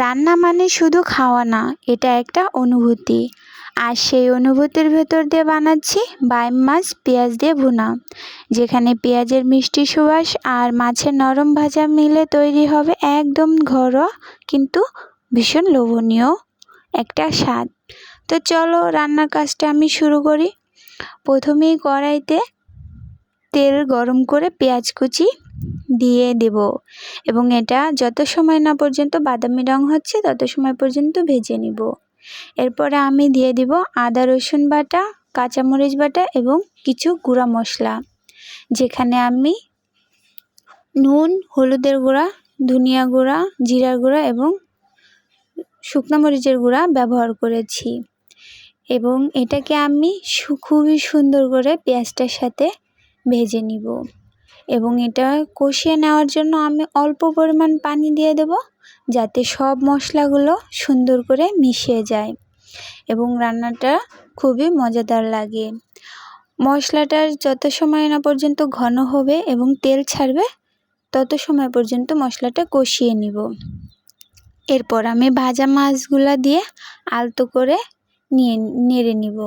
রান্না মানে শুধু খাওয়া না, এটা একটা অনুভূতি। আর সেই অনুভূতির ভেতর দিয়ে বানাচ্ছি বাইম মাছ, পেঁয়াজ দিয়ে ভুনা। যেখানে পেঁয়াজের মিষ্টি সুবাস আর মাছের নরম ভাজা মিলে তৈরি হবে একদম ঘরোয়া কিন্তু ভীষণ লোভনীয় একটা স্বাদ। তো চলো রান্নার কাজটা আমি শুরু করি। প্রথমেই কড়াইতে তেল গরম করে পেঁয়াজ কুচি দিয়ে দেব। এবং এটা যত সময় না পর্যন্ত বাদামি রং হচ্ছে, তত সময় পর্যন্ত ভেজে নিব। এরপরে আমি দিয়ে দিব আদা, রসুন বাটা, কাঁচামরিচ বাটা এবং কিছু গুঁড়া মশলা। যেখানে আমি নুন, হলুদের গুঁড়া, ধনিয়া গুঁড়া, জিরার গুঁড়া এবং শুকনো মরিচের গুঁড়া ব্যবহার করেছি। এবং এটাকে আমি খুবই সুন্দর করে পেঁয়াজটার সাথে ভেজে নিব। এবং এটা কষিয়ে নেওয়ার জন্য আমি অল্প পরিমাণ পানি দিয়ে দেব যাতে সব মশলাগুলো সুন্দর করে মিশিয়ে যায় এবং রান্নাটা খুবই মজাদার লাগে। মশলাটার যত সময় না পর্যন্ত ঘন হবে এবং তেল ছাড়বে, তত সময় পর্যন্ত মশলাটা কষিয়ে নিব। এরপর আমি ভাজা মাছগুলো দিয়ে আলতো করে নিয়ে, নেড়ে নিব।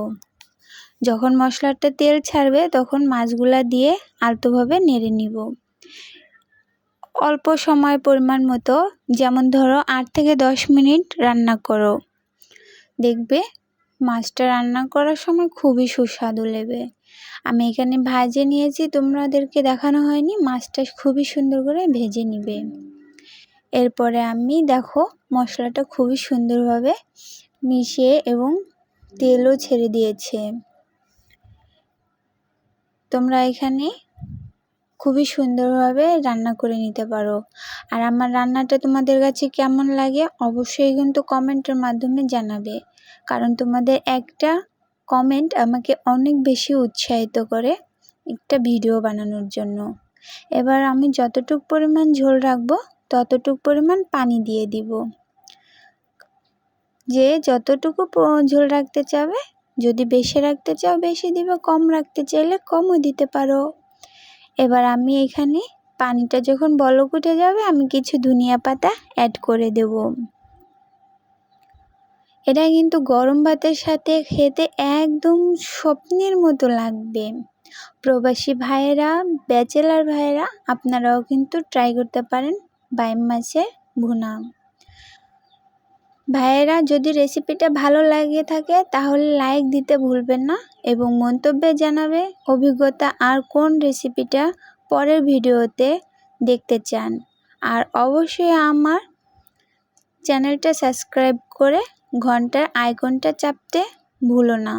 যখন মশলাটা তেল ছাড়বে, তখন মাছগুলা দিয়ে আলতোভাবে নেড়ে নিব। অল্প সময় পরিমাণ মতো, যেমন ধরো আট থেকে দশ মিনিট রান্না করো। দেখবে মাছটা রান্না করার সময় খুবই সুস্বাদু লেবে। আমি এখানে ভাজে নিয়েছি, তোমাদেরকে দেখানো হয়নি, মাছটা খুবই সুন্দর করে ভেজে নিবে। এরপরে আমি দেখো মশলাটা খুবই সুন্দরভাবে মিশিয়ে এবং তেলও ছেড়ে দিয়েছে। তোমরা এখানে খুবই সুন্দরভাবে রান্না করে নিতে পারো। আর আমার রান্নাটা তোমাদের কাছে কেমন লাগে অবশ্যই কিন্তু কমেন্টের মাধ্যমে জানাবে। কারণ তোমাদের একটা কমেন্ট আমাকে অনেক বেশি উৎসাহিত করে একটা ভিডিও বানানোর জন্য। এবার আমি যতটুক পরিমাণ ঝোল রাখব, ততটুক পরিমাণ পানি দিয়ে দিব। যে যতটুকু ঝোল রাখতে চাবে যদি বেশি রাখতে চাও, বেশি দিবে, কম রাখতে চাইলে কমও দিতে পারো। এবার আমি এখানে পানিটা যখন বলক উঠে যাবে, আমি কিছু ধনিয়া পাতা অ্যাড করে দেব। এটা কিন্তু গরম ভাতের সাথে খেতে একদম স্বপ্নের মতো লাগবে। প্রবাসী ভাইয়েরা, ব্যাচেলার ভাইয়েরা, আপনারাও কিন্তু ট্রাই করতে পারেন বাইম মাছের ভুনা। ভাইয়েরা, যদি রেসিপিটা ভালো লাগে থাকে, তাহলে লাইক দিতে ভুলবেন না এবং মন্তব্যে জানাবে অভিজ্ঞতা আর কোন রেসিপিটা পরের ভিডিওতে দেখতে চান। আর অবশ্যই আমার চ্যানেলটা সাবস্ক্রাইব করে ঘণ্টার আইকনটা চাপতে ভুলো না।